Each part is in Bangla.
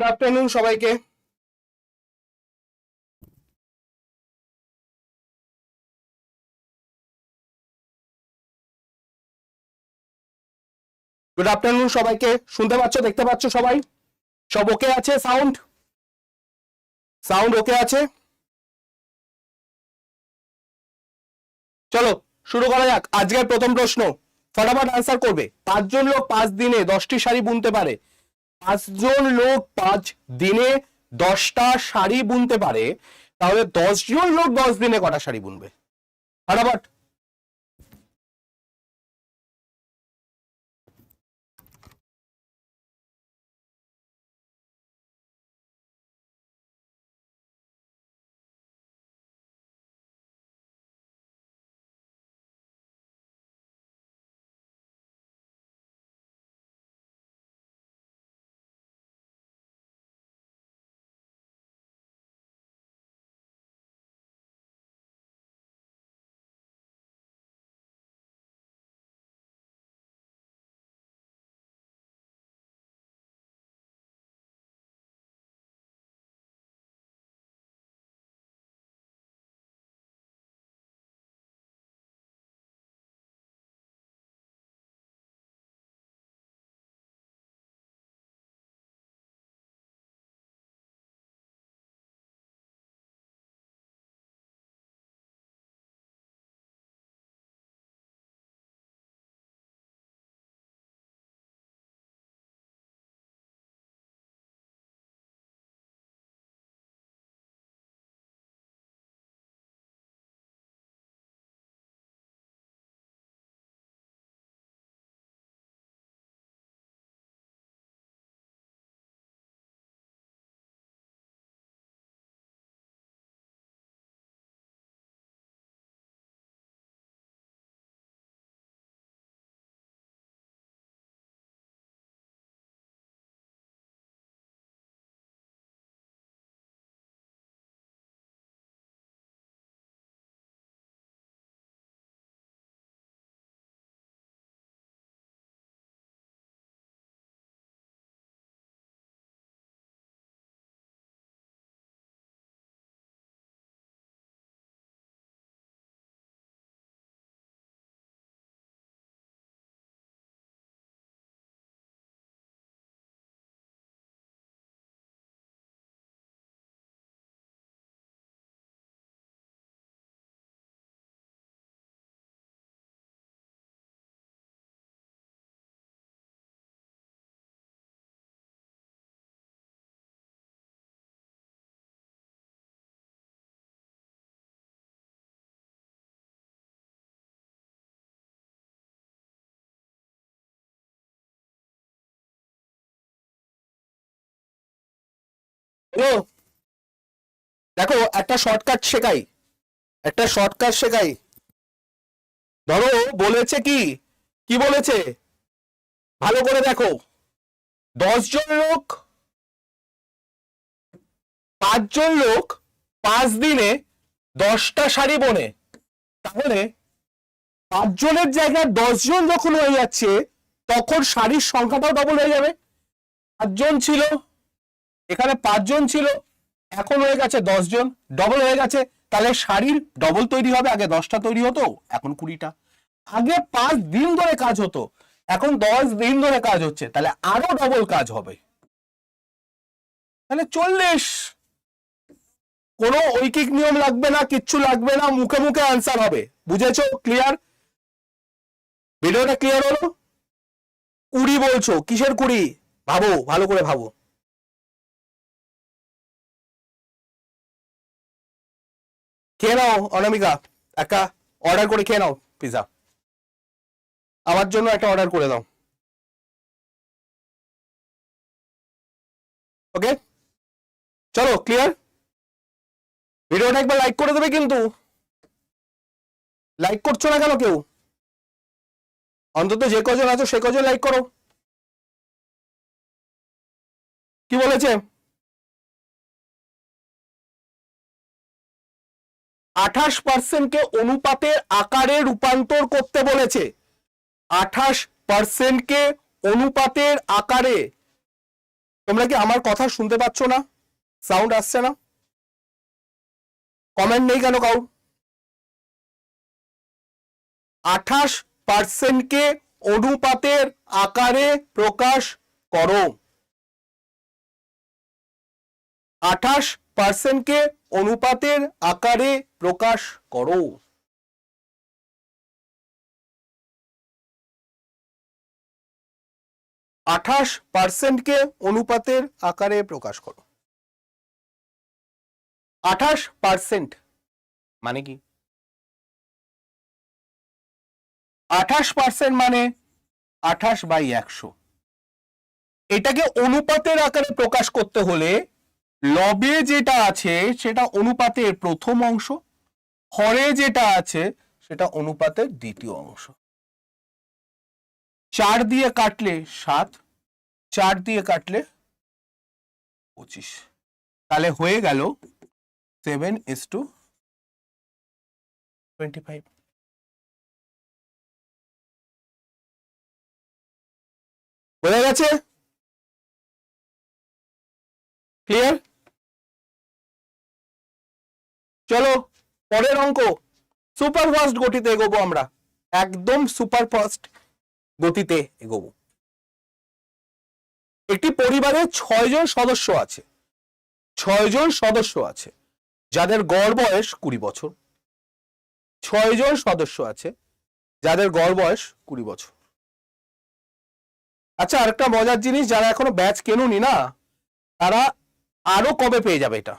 গুড আফটারনুন সবাইকে। গুড আফটারনুন সবাইকে। শুনতে পাচ্ছ, দেখতে পাচ্ছ সবাই? সব ওকে আছে? সাউন্ড সাউন্ড ওকে আছে? চলো, শুরু করা যাক। আজকের প্রথম প্রশ্ন। ফটাফট আনসার করবে। পাঁচজন লোক পাঁচ দিনে দশটি শাড়ি বুনতে পারে। পাঁচজন লোক পাঁচ দিনে দশটা শাড়ি বুনতে পারে, তাহলে দশজন লোক দশ দিনে কটা শাড়ি বুনবে? ফটাফট হ্যালো দেখো, একটা শর্টকাট শেখাই। একটা শর্টকাট শেখাই। ধরো, বলেছে কি? কি বলেছে? ভালো করে দেখো। দশজন লোক, পাঁচজন লোক পাঁচ দিনে দশটা শাড়ি বোনে। তাহলে পাঁচজনের জায়গায় দশজন যখন হয়ে যাচ্ছে, তখন শাড়ির সংখ্যাটাও ডবল হয়ে যাবে। পাঁচজন ছিল এখানে পাঁচজন ছিল, এখন হয়ে গেছে জন ডবল হয়ে গেছে। তাহলে শাড়ির ডবল তৈরি হবে, আগে দশটা তৈরি হতো, এখন কুড়িটা। আগে পাঁচ দিন ধরে কাজ হতো, এখন দশ দিন ধরে কাজ হচ্ছে, তাহলে আরও ডবল কাজ হবে। তাহলে চল্লিশ। কোনো ঐকিক নিয়ম লাগবে না, কিচ্ছু লাগবে না, মুখে মুখে আনসার হবে। বুঝেছ? ক্লিয়ার ভিডিওটা ক্লিয়ার হলো? কুড়ি বলছো, কিসের কুড়ি? ভাবো, ভালো করে ভাবো। খেয়ে নাও, অনামিকা। একটা অর্ডার করে খেয়ে নাও পিৎজা আমার জন্য একটা অর্ডার করে দাও। ওকে চলো ক্লিয়ার ভিডিওটা একবার লাইক করে দেবে কিন্তু। লাইক করছ না কেন কেউ? অন্তত যে কজন আছো, সে কজন লাইক করো। কি বলেছে? আঠাশ পার্সেন্টকে অনুপাতের আকারে রূপান্তর করতে বলেছে। আঠাশ পার্সেন্টকে অনুপাতের আকারে। তোমরা কি আমার কথা শুনতে পাচ্ছ না? সাউন্ড আসছে না? কমেন্ট নেই কেন কাউ আঠাশ পার্সেন্টকে অনুপাতের আকারে প্রকাশ করো। আঠাশ পার্সেন্টকে অনুপাতের আকারে প্রকাশ করো? আঠাশ পার্সেন্টকে অনুপাতের আকারে প্রকাশ করো। আঠাশ পার্সেন্ট মানে কি? আঠাশ পার্সেন্ট মানে আঠাশ বাই একশো। এটাকে অনুপাতের আকারে প্রকাশ করতে হলে লবে যেটা আছে সেটা অনুপাতের প্রথম অংশ, হরে যেটা আছে সেটা অনুপাতের দ্বিতীয় অংশ। চার দিয়ে কাটলে সাত, চার দিয়ে কাটলে পঁচিশ। তাহলে হয়ে গেল seven is two twenty five বোঝা গেছে? ক্লিয়ার চলো, পরের অঙ্ক। সুপার ফাস্ট গতিতে এগোবো আমরা। একদম সুপার ফাস্ট গতিতে এগোবো। একটি পরিবারে ছয়জন সদস্য আছে। ছয়জন সদস্য আছে। যাদের গড় বয়স কুড়ি বছর। ছয়জন সদস্য আছে। যাদের গড় বয়স কুড়ি বছর। আচ্ছা আরেকটা মজার জিনিস, যারা এখনও ব্যাচ কেনুনি না, তারা আরও কবে পেয়ে যাবে এটা?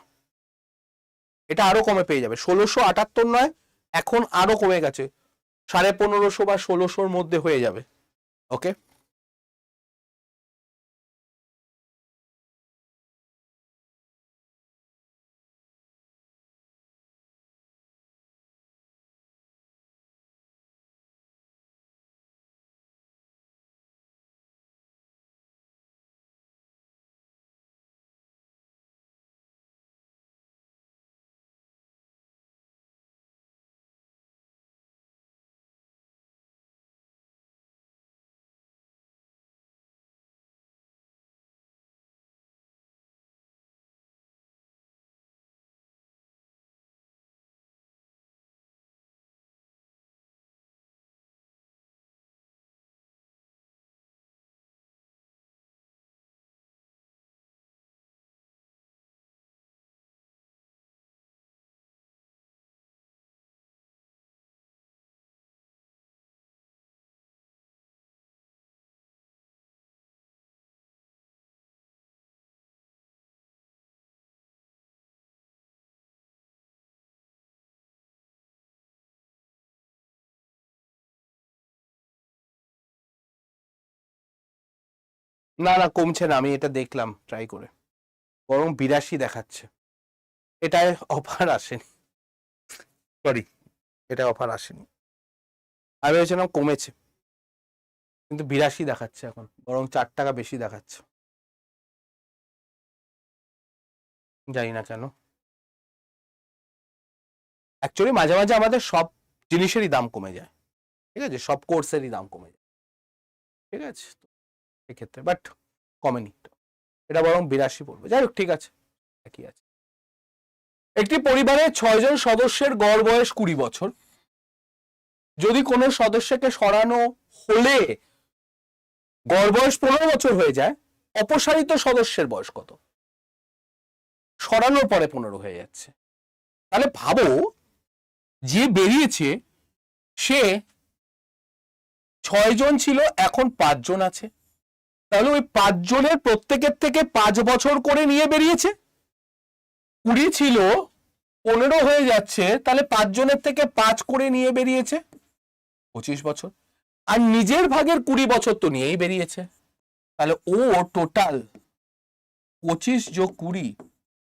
এটা আরও কমে পেয়ে যাবে। ষোলোশো আটাত্তর নয়, এখন আরও কমে গেছে। সাড়ে পনেরোশো বা ষোলোশোর মধ্যে হয়ে যাবে। ওকে না না কমছে না আমি এটা দেখলাম ট্রাই করে। বরং বিরাশি দেখাচ্ছে। এটায় অফার আসেনি। সরি এটা অফার আসেনি। আমি ভেবেছিলাম কমেছে। কিন্তু বিরাশি দেখাচ্ছে এখন বরং চার টাকা বেশি দেখাচ্ছে। জানি না কেন। অ্যাকচুয়ালি মাঝে মাঝে আমাদের সব জিনিসেরই দাম কমে যায়। ঠিক আছে? সব কোর্সেরই দাম কমে যায়। ঠিক আছে? এক্ষেত্রে বাট কমেনি এটা বরং বিরাশি পড়বে যাই হোক, ঠিক আছে, একই আছে। একটি পরিবারে ছয়জন সদস্যের গড় বয়স কুড়ি বছর। যদি কোনো সদস্যকে সরানো হলে গড় বয়স পনেরো বছর হয়ে যায়, অপসারিত সদস্যের বয়স কত? সরানোর পরে পনেরো হয়ে যাচ্ছে। তাহলে ভাবো, যে বেরিয়েছে, সে ছয়জন ছিল, এখন পাঁচজন আছে। তাহলে ওই পাঁচজনের প্রত্যেকের থেকে পাঁচ বছর করে নিয়ে বেরিয়েছে? কুড়ি ছিল, পনেরো হয়ে যাচ্ছে, তাহলে পাঁচজনের থেকে পাঁচ করে নিয়ে বেরিয়েছে? পঁচিশ বছর। আর নিজের ভাগের কুড়ি বছর তো নিয়েই বেরিয়েছে। তাহলে ও টোটাল পঁচিশ যোগ কুড়ি,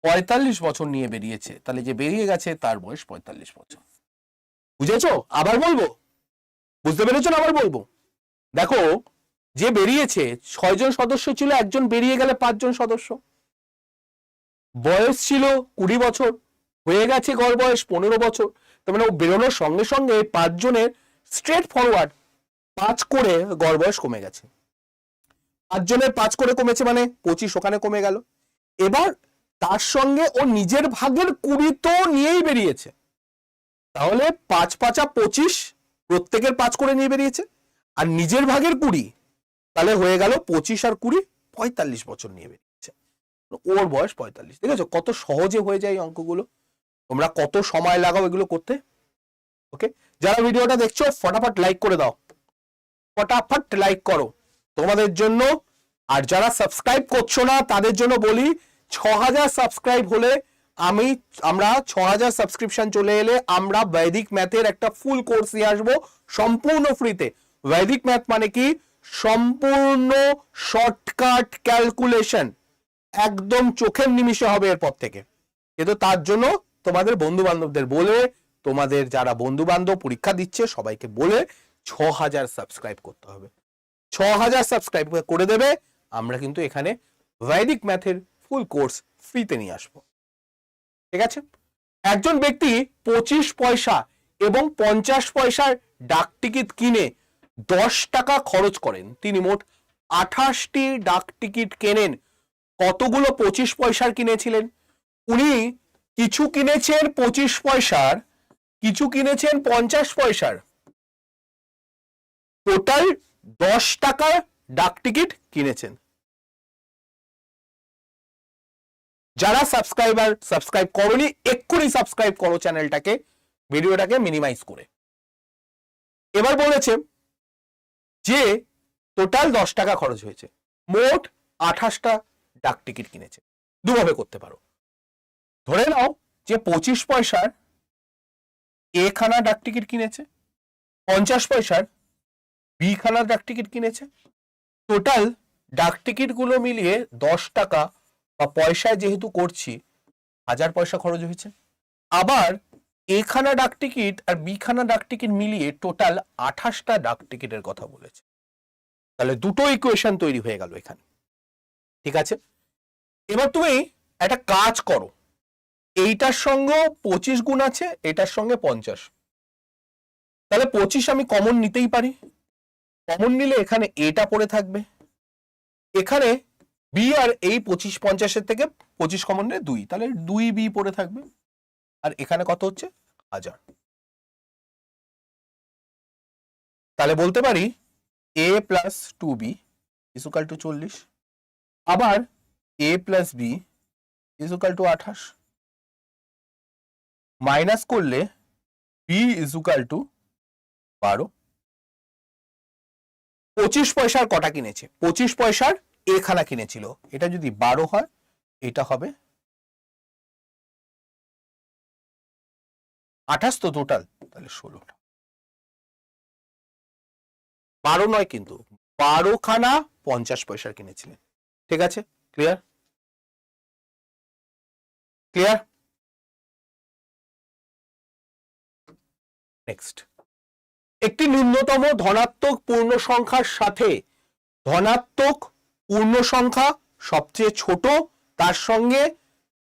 পঁয়তাল্লিশ বছর নিয়ে বেরিয়েছে। তাহলে যে বেরিয়ে গেছে, তার বয়স পঁয়তাল্লিশ বছর। বুঝেছ? আবার বলব? বুঝতে পেরেছ আবার বলব? দেখো যে বেরিয়েছে, ছয়জন সদস্য ছিল, একজন বেরিয়ে গেলে পাঁচজন সদস্য। বয়স ছিল কুড়ি বছর, হয়ে গেছে গড় বয়স পনেরো বছর। তার মানে ও বেরোনোর সঙ্গে সঙ্গে পাঁচজনের স্ট্রেট ফরওয়ার্ড পাঁচ করে গড় বয়স কমে গেছে। পাঁচজনের পাঁচ করে কমেছে মানে পঁচিশ ওখানে কমে গেল। এবার তার সঙ্গে ও নিজের ভাগের কুড়ি তো নিয়েই বেরিয়েছে। তাহলে পাঁচ পাঁচা পঁচিশ প্রত্যেকের পাঁচ করে নিয়ে বেরিয়েছে। আর নিজের ভাগের কুড়ি তাহলে হয়ে গেল পঁচিশ আর কুড়ি, পঁয়তাল্লিশ বছর নিয়ে বেরিয়েছে ওর বয়স পঁয়তাল্লিশ, ঠিক আছে? কত সহজে হয়ে যায় এই অঙ্কগুলো? তোমরা কত সময় লাগাও এগুলো করতে? ওকে যারা ভিডিওটা দেখছ, ফটাফট লাইক করে দাও। ফটাফট লাইক করো। তোমাদের জন্য, আর যারা সাবস্ক্রাইব করছ না, তাদের জন্য বলি ছ হাজার সাবস্ক্রাইব হলে আমি, আমরা ছ হাজার সাবস্ক্রিপশন চলে এলে আমরা বৈদিক ম্যাথের একটা ফুল কোর্স নিয়ে আসব, সম্পূর্ণ ফ্রিতে বৈদিক ম্যাথ মানে কি? সম্পূর্ণ শর্টকাট ক্যালকুলেশন একদম চোখের নিমিষে হবে এরপর থেকে। কিন্তু তার জন্য তোমাদের বন্ধু বান্ধবদের বলে, তোমাদের যারা বন্ধু বান্ধব পরীক্ষা দিচ্ছে, সবাইকে বলে ছ হাজার সাবস্ক্রাইব করতে হবে। ছ হাজার সাবস্ক্রাইব করে দেবে, আমরা কিন্তু এখানে বৈদিক ম্যাথের ফুল কোর্স ফ্রিতে নিয়ে আসব। ঠিক আছে? একজন ব্যক্তি পঁচিশ পয়সা এবং পঞ্চাশ পয়সার ডাক টিকিট কিনে দশ টাকা খরচ করেন। তিনি মোট আঠাশটি ডাক টিকিট কেনেন। কতগুলো পঁচিশ পয়সার কিনেছিলেন? উনি কিছু কিনেছেন পঁচিশ পয়সার, কিছু কিনেছেন পঞ্চাশ পয়সার। টোটাল দশ টাকার ডাক টিকিট কিনেছেন। যারা সাবস্ক্রাইবার সাবস্ক্রাইব করনি, এক্ষুনি সাবস্ক্রাইব করো চ্যানেলটাকে, ভিডিওটাকে মিনিমাইজ করে। এবার বলেছে যে টোটাল দশ টাকা খরচ হয়েছে, মোট আঠাশটা ডাক টিকিট কিনেছে। দুভাবে করতে পারো। ধরে নাও যে পঁচিশ পয়সার এখানা ডাক টিকিট কিনেছে, পঞ্চাশ পয়সার বি খানা ডাক টিকিট কিনেছে। টোটাল ডাক টিকিটগুলো মিলিয়ে দশ টাকা বা পয়সায় যেহেতু করছি, হাজার পয়সা খরচ হয়েছে। আবার এখানা ডাক টিকিট আর বিখানা ডাক টিকিট মিলিয়ে টোটাল আঠাশটা ডাক টিকিটের কথা বলেছে। তাহলে দুটো ইকুয়েশন তৈরি হয়ে গেল এখানে। ঠিক আছে? এবার তুমি একটা কাজ করো। এইটার সঙ্গে পঁচিশ গুণ আছে, এটার সঙ্গে পঞ্চাশ। তাহলে পঁচিশ আমি কমন নিতেই পারি। কমন নিলে এখানে এটা পড়ে থাকবে। এখানে বি আর এই পঁচিশ পঞ্চাশের থেকে পঁচিশ কমন নিলে দুই। তাহলে দুই বি পড়ে থাকবে। আর এখানে কত হচ্ছে? হাজার। তাহলে বলতে পারি A plus two B equal to চল্লিশ, আবার A plus B equal to আঠাশ। মাইনাস করলে বি ইজুকাল টু বারো। পঁচিশ পয়সার কটা কিনেছে? পঁচিশ পয়সার এখানা কিনেছিল। এটা যদি বারো হয়, এটা হবে আঠাশ তো টোটাল তাহলে ষোলোটা বারো নয় কিন্তু, বারো খানা পঞ্চাশ পয়সার কিনেছিলেন। ঠিক আছে? ক্লিয়ার ক্লিয়ার নেক্সট একটি ন্যূনতম ধনাত্মক পূর্ণ সংখ্যার সাথে ধনাত্মক পূর্ণ সংখ্যা সবচেয়ে ছোট, তার সঙ্গে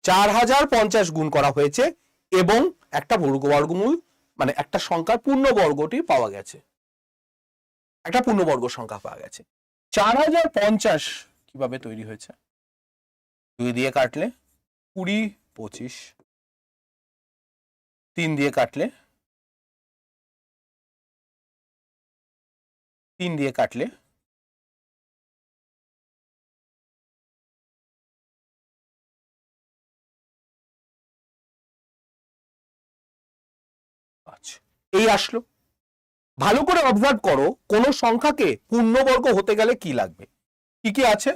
চার হাজার পঞ্চাশ গুণ করা হয়েছে এবং একটা বর্গ বর্গমূল মানে একটা সংখ্যার পূর্ণবর্গটি পাওয়া গেছে। একটা পূর্ণবর্গ সংখ্যা পাওয়া গেছে। চার হাজার পঞ্চাশ কীভাবে তৈরি হয়েছে? দুই দিয়ে কাটলে কুড়ি, পঁচিশ। তিন দিয়ে কাটলে তিন দিয়ে কাটলে এই আসলো। ভালো করে অবজার্ভ করো, কোন সংখ্যাকে পূর্ণবর্গ হতে গেলে কি লাগবে? কি কি আছে?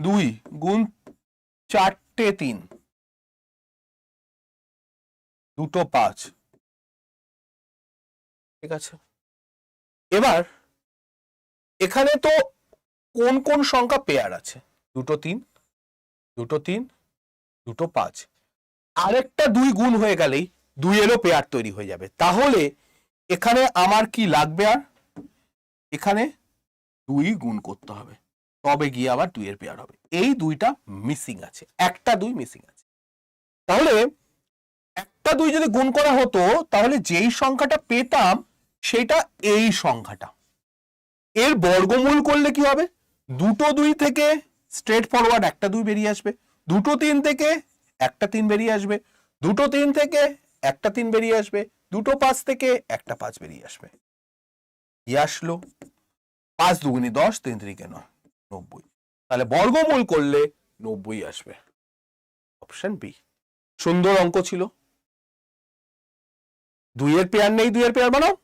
দুই গুণ চারটে তিন। দুটো পাঁচ। ঠিক আছে। এবার, এখানে তো কোন কোন সংখ্যা পেয়ার আছে? দুটো তিন দুটো তিন, দুটো পাঁচ। আরেকটা দুই গুণ হয়ে গেলেই দুইয়েরও পেয়ার তৈরি হয়ে যাবে। তাহলে এখানে আমার কি লাগবে আর? এখানে দুই গুণ করতে হবে। তবে গিয়ে আবার দুইয়ের পেয়ার হবে। এই দুইটা মিসিং আছে। একটা দুই মিসিং আছে। তাহলে একটা দুই যদি গুণ করা হতো, তাহলে যেই সংখ্যাটা পেতাম, সেটা এই সংখ্যাটা। এর বর্গমূল করলে কি হবে? দুটো দুই থেকে স্ট্রেট ফরওয়ার্ড একটা দুই বেরিয়ে আসবে। দুটো তিন থেকে একটা তিন বেরিয়ে আসবে। দুটো তিন থেকে একটা তিন বেরিয়ে আসবে। দুটো পাঁচ থেকে একটা পাঁচ বেরিয়ে আসবে। কি আসলো পাঁচ দুগুনি দশ তিন তিরিকে নয় নব্বই। তাহলে বর্গমূল করলে নব্বই আসবে। Option B. সুন্দর অঙ্ক ছিল। দুইয়ের পেয়ার নেই, দুইয়ের পেয়ার বানাও।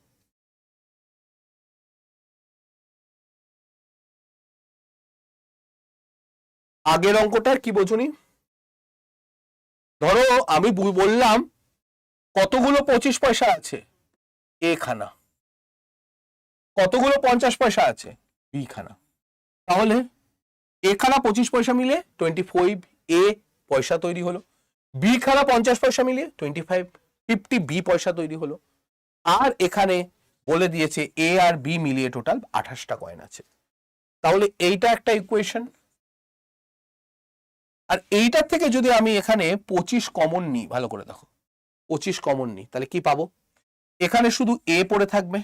আগের অঙ্কটার কি বোঝুনি? ধরো আমি বললাম কতগুলো পঁচিশ পয়সা আছে? এ খানা কতগুলো পঞ্চাশ পয়সা আছে? বি খানা তাহলে এ খানা পঁচিশ পয়সা মিলে টোয়েন্টি ফাইভ এ পয়সা তৈরি হলো। বি খানা পঞ্চাশ পয়সা মিলিয়ে টোয়েন্টি ফাইভ ফিফটি বি পয়সা তৈরি হলো। আর এখানে বলে দিয়েছে এ আর বি মিলিয়ে টোটাল আঠাশটা কয়েন আছে। তাহলে এইটা একটা ইকুয়েশন আর এইটার থেকে যদি আমি এখানে পঁচিশ কমন নিই, ভালো করে দেখো। পঁচিশ কমন নিই, তাহলে কি পাবো? এখানে শুধু এ পড়ে থাকবে।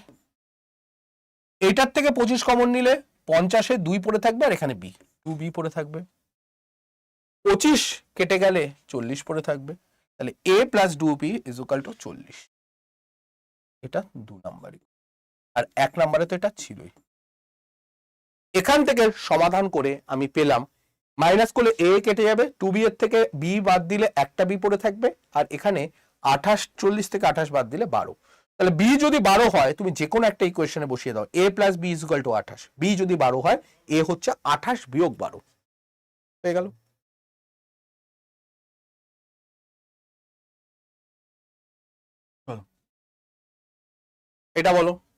এইটার থেকে পঁচিশ কমন নিলে পঞ্চাশে দুই পড়ে থাকবে আর এখানে বি টু বি পড়ে থাকবে। পঁচিশ কেটে গেলে চল্লিশ পড়ে থাকবে। তাহলে A plus two B is equal to চল্লিশ। এটা দু নাম্বারই। আর এক নাম্বারে তো এটা ছিলই। এখান থেকে সমাধান করে আমি পেলাম। মাইনাস করলে এ কেটে যাবে টু বি এর থেকে বি বাদ দিলে একটা বি পড়ে থাকবে। আর এখানে আঠাশ, চল্লিশ থেকে আঠাশ বাদ দিলে বারো। তাহলে বি যদি বারো হয়, তুমি যে কোনো একটা ইকুয়েশনে বসিয়ে দাও A plus B is to আঠাশ। বি যদি বারো হয় এ হচ্ছে আঠাশ বিয়োগ বারো। হয়ে গেল। এটা বলো।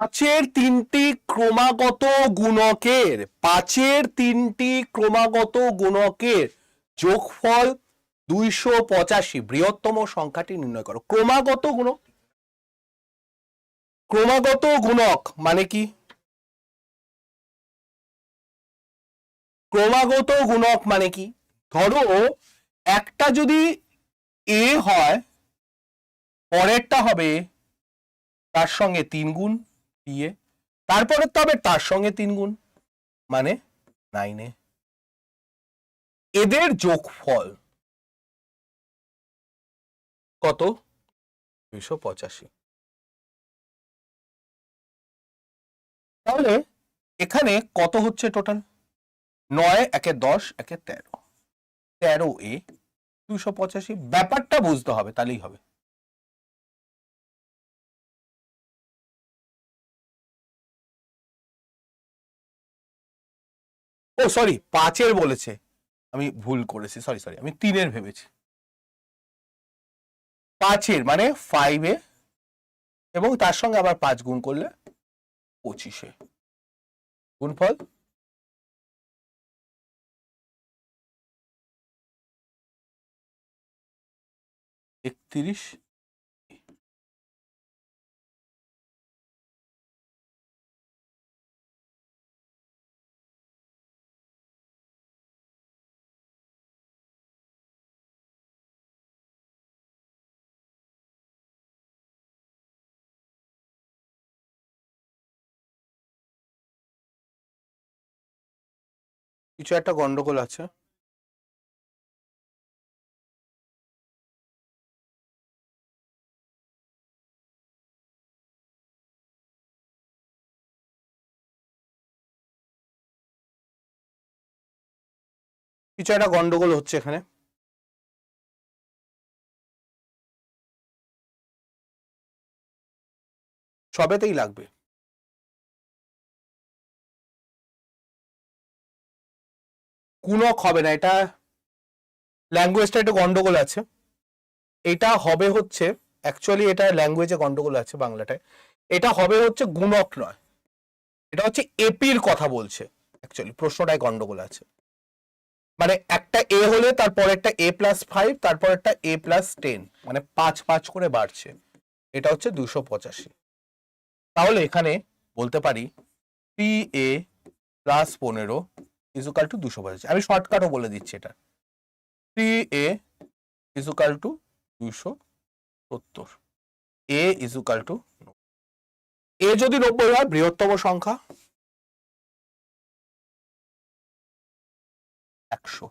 পাঁচের তিনটি ক্রমাগত গুণকের, পাঁচের তিনটি ক্রমাগত গুণকের যোগফল দুইশো পঁচাশি, বৃহত্তম সংখ্যাটি নির্ণয় করো। ক্রমাগত গুণক। ক্রমাগত গুণক মানে কি? ক্রমাগত গুণক মানে কি? ধরো একটা যদি এ হয়, পরেরটা হবে তার সঙ্গে তিন গুণ দিয়ে তারপরে তো হবে তার সঙ্গে তিন গুণ মানে নাইনে এদের যোগফল কত? দুইশো পঁচাশি। তাহলে এখানে কত হচ্ছে টোটাল নয়, একে দশ, একে তেরো। তেরো এ দুইশো পঁচাশি। ব্যাপারটা বুঝতে হবে, তাহলেই হবে। ও সরি পাঁচের বলেছে। আমি ভুল করেছি সরি সরি আমি তিনের ভেবেছি। পাঁচের মানে ফাইভে এবং তার সঙ্গে আবার পাঁচ গুণ করলে পঁচিশে। গুণফল? একত্রিশ। কিছু একটা গন্ডগোল আছে। কিছু একটা গন্ডগোল হচ্ছে এখানে। সবেতেই লাগবে। গুণক হবে না, এটা ল্যাঙ্গুয়েজটা একটু গন্ডগোল আছে। এটা হবে হচ্ছে অ্যাকচুয়ালি এটা ল্যাঙ্গুয়েজে গন্ডগোল আছে বাংলাটায়। এটা হবে হচ্ছে গুণক নয়। এটা হচ্ছে এপির কথা বলছে অ্যাকচুয়ালি প্রশ্নটায় গন্ডগোল আছে। মানে একটা এ হলে তারপর একটা এ প্লাস ফাইভ তারপর একটা এ প্লাস টেন মানে পাঁচ পাঁচ করে বাড়ছে। এটা হচ্ছে দুশো পঁচাশি। তাহলে এখানে বলতে পারি, পি এ প্লাস পনেরো ইজুকাল টু দুশো পঁচাশি আমি শর্টকাটও বলে দিচ্ছি এটা। পি এ ইজুকাল টু দুশো সত্তর। এ ইজুকাল টু এ যদি নব্বই হয়, বৃহত্তম সংখ্যা একশো।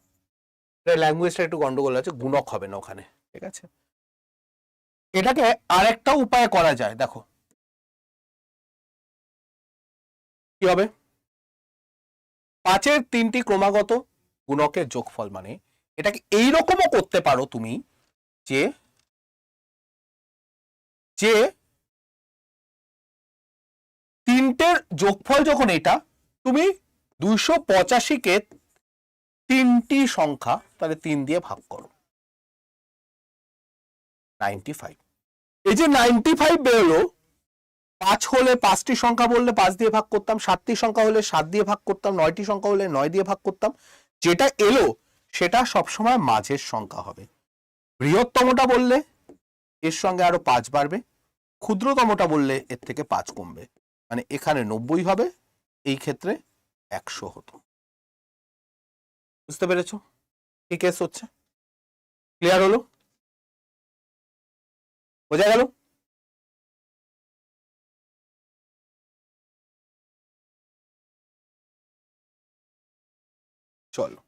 ল্যাঙ্গুয়েজটা একটু গন্ডগোল আছে, গুণক হবে না ওখানে, ঠিক আছে? এটাকে আরেকটা উপায় করা যায়, দেখো। কি হবে? পাঁচের তিনটি ক্রমাগত গুণকের যোগফল মানে এটাকে এইরকমও করতে পারো তুমি যে যে তিনটের যোগফল যখন এটা, তুমি দুইশো পঁচাশিকে তিনটি সংখ্যা তাহলে তিন দিয়ে ভাগ করো। Ninety five. এই যে নাইনটি ফাইভ বেরোলো পাঁচ হলে পাঁচটি সংখ্যা বললে পাঁচ দিয়ে ভাগ করতাম, সাতটি সংখ্যা হলে সাত দিয়ে ভাগ করতাম, নয়টি সংখ্যা হলে নয় দিয়ে ভাগ করতাম। যেটা এলো, সেটা সবসময় মাঝের সংখ্যা হবে। বৃহত্তমটা বললে এর সঙ্গে আরও পাঁচ বাড়বে, ক্ষুদ্রতমটা বললে এর থেকে পাঁচ কমবে। মানে এখানে নব্বই হবে, এই ক্ষেত্রে একশো হতো। বুঝতে পেরেছ? কি কেস হচ্ছে? ক্লিয়ার হলো? বোঝা গেল? চলো।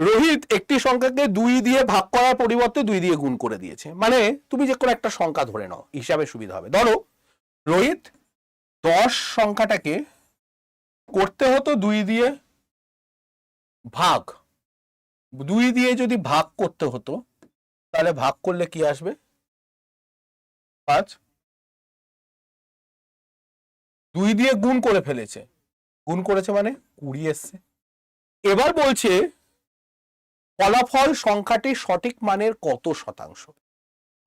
রোহিত একটি সংখ্যাকে দুই দিয়ে ভাগ করার পরিবর্তে দুই দিয়ে গুণ করে দিয়েছে। মানে তুমি যে কোনো একটা সংখ্যা ধরে নাও, হিসাবে সুবিধা হবে। ধরো, রোহিত দশ সংখ্যাটাকে করতে হতো দুই দিয়ে ভাগ। দুই দিয়ে যদি ভাগ করতে হতো, তাহলে ভাগ করলে কি আসবে? পাঁচ। দুই দিয়ে গুণ করে ফেলেছে। গুণ করেছে মানে কুড়ি এসছে। এবার বলছে, ফলাফল সংখ্যাটি সঠিক মানের কত শতাংশ?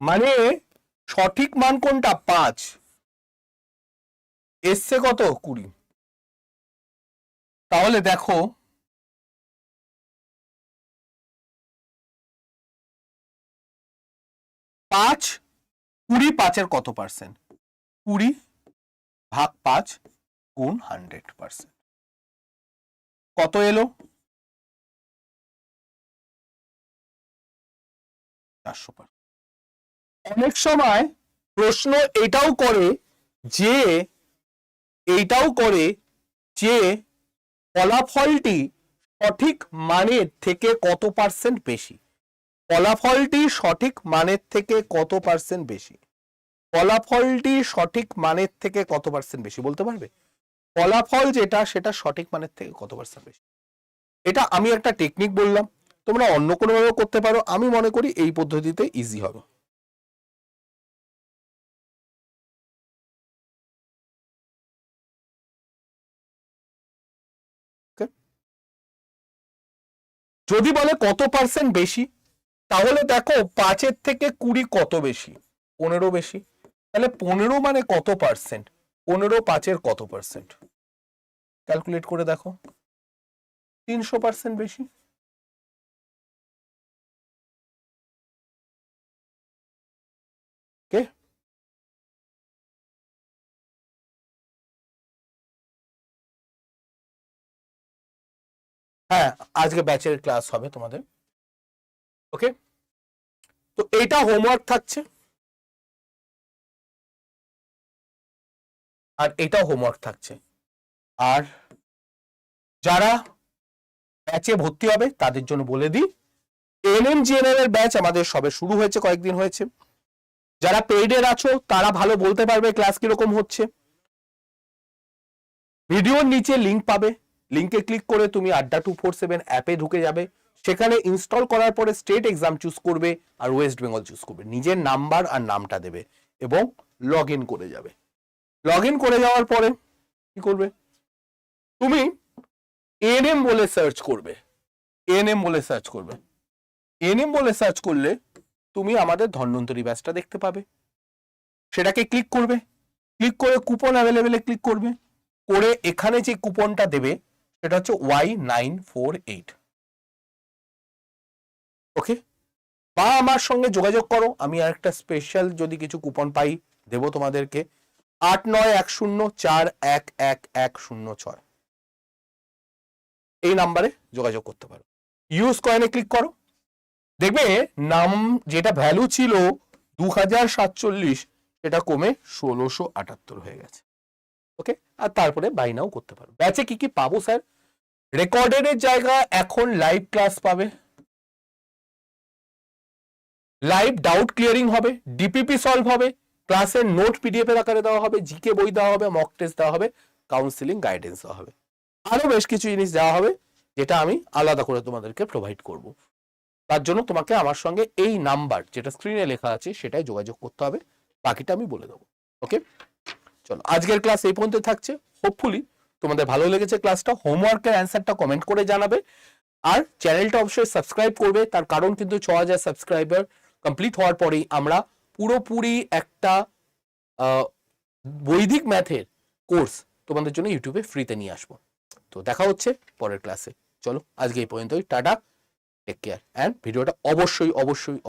মানে সঠিক মান কোনটা? পাঁচ। এসছে কত? কুড়ি। তাহলে দেখো, পাঁচ কুড়ি পাঁচের কত পার্সেন্ট? কুড়ি ভাগ পাঁচ গুণ হান্ড্রেড পার্সেন্ট। কত এলো? চারশো অনেক সময় প্রশ্ন এটাও করে যে, এইটাও করে যে ফলাফলটি সঠিক মানের থেকে কত পার্সেন্ট বেশি? ফলাফলটি সঠিক মানের থেকে কত পার্সেন্ট বেশি? ফলাফলটি সঠিক মানের থেকে কত পার্সেন্ট বেশি বলতে পারবে? ফলাফল যেটা, সেটা সঠিক মানের থেকে কত পার্সেন্ট বেশি? এটা আমি একটা টেকনিক বললাম, তোমরা অন্য কোনো ভাবে করতে পারো, আমি মনে করি এই পদ্ধতিতে ইজি হবে। যদি বলে কত পার্সেন্ট বেশি, তাহলে দেখো পাঁচের থেকে কুড়ি কত বেশি? পনেরো বেশি। তাহলে পনেরো মানে কত পার্সেন্ট পনেরো পাঁচের কত পার্সেন্ট ক্যালকুলেট করে দেখো। তিনশো পার্সেন্ট বেশি? কে? হ্যাঁ আজকে ব্যাচের ক্লাস হবে তোমাদের। ওকে তো এইটা হোমওয়ার্ক থাকছে। আর এটাও হোমওয়ার্ক থাকছে। আর যারা ব্যাচে ভর্তি হবে, তাদের জন্য বলে দিই এনএম জিএনএম এর ব্যাচ আমাদের সবে শুরু হয়েছে, কয়েকদিন হয়েছে। যারা পেইডের আছো, তারা ভালো বলতে পারবে ক্লাস কীরকম হচ্ছে। ভিডিওর নিচে লিংক পাবে। লিঙ্কে ক্লিক করে তুমি আড্ডা টু ফোর সেভেন অ্যাপে ঢুকে যাবে। সেখানে ইনস্টল করার পরে স্টেট এক্সাম চুজ করবে আর ওয়েস্ট বেঙ্গল চুজ করবে। নিজের নাম্বার আর নামটা দেবে এবং লগ করে যাবে। লগ ইন করে যাওয়ার পরে কি করবে? তুমি এনএম বলে সার্চ করবে। এনএম বলে সার্চ করবে। এনএম বলে সার্চ করলে তুমি আমাদের ধন্বন্তরী ব্যাচটা দেখতে পাবে। সেটাকে ক্লিক করবে। ক্লিক করে কুপন অ্যাভেলেবেলে ক্লিক করবে। করে এখানে যে কুপনটা দেবে, সেটা হচ্ছে Y nine four eight okay বা আমার সঙ্গে যোগাযোগ করো। আমি আর একটা স্পেশাল যদি কিছু কুপন পাই, দেবো তোমাদেরকে। আট নয় এক শূন্য চার এক এক এক শূন্য ছয়। এই নাম্বারে যোগাযোগ করতে পারো। ইউজ কয়েনে ক্লিক করো। দেখবে নাম যেটা ভ্যালু ছিল দু হাজার সাতচল্লিশ, সেটা কমে ষোলোশো আটাত্তর হয়ে গেছে। ওকে আর তারপরে বাই নাও করতে পারো। ব্যাচে কি কি পাবো স্যার রেকর্ডেডের জায়গা এখন লাইভ ক্লাস পাবে। লাইভ ডাউট ক্লিয়ারিং হবে ডিপিপি সলভ হবে ক্লাসের নোট পিডিএফ এর আকারে দেওয়া হবে জিকে বই দেওয়া হবে মক টেস্ট দেওয়া হবে কাউন্সিলিং গাইডেন্স দেওয়া হবে। আরও বেশ কিছু জিনিস দেওয়া হবে, যেটা আমি আলাদা করে তোমাদেরকে প্রোভাইড করব। তার জন্য তোমাকে আমার সঙ্গে এই নাম্বার যেটা স্ক্রিনে লেখা আছে, সেটাই যোগাযোগ করতে হবে। বাকিটা আমি বলে দেবো ওকে চলো, আজকের ক্লাস এই পর্যন্ত থাকছে। হোপফুলি তোমাদের ভালো লেগেছে ক্লাসটা হোমওয়ার্কের অ্যান্সারটা কমেন্ট করে জানাবে। আর চ্যানেলটা অবশ্যই সাবস্ক্রাইব করবে। তার কারণ কিন্তু ছ হাজার সাবস্ক্রাইবার কমপ্লিট হওয়ার পরেই আমরা পুরোপুরি একটা বৈদিক ম্যাথের কোর্স তোমাদের জন্য ইউটিউবে ফ্রিতে নিয়ে আসব। তো দেখা হচ্ছে পরের ক্লাসে। চলো, আজকে এই পর্যন্তই। টাটা টেক কেয়ার অ্যান্ড ভিডিওটা অবশ্যই অবশ্যই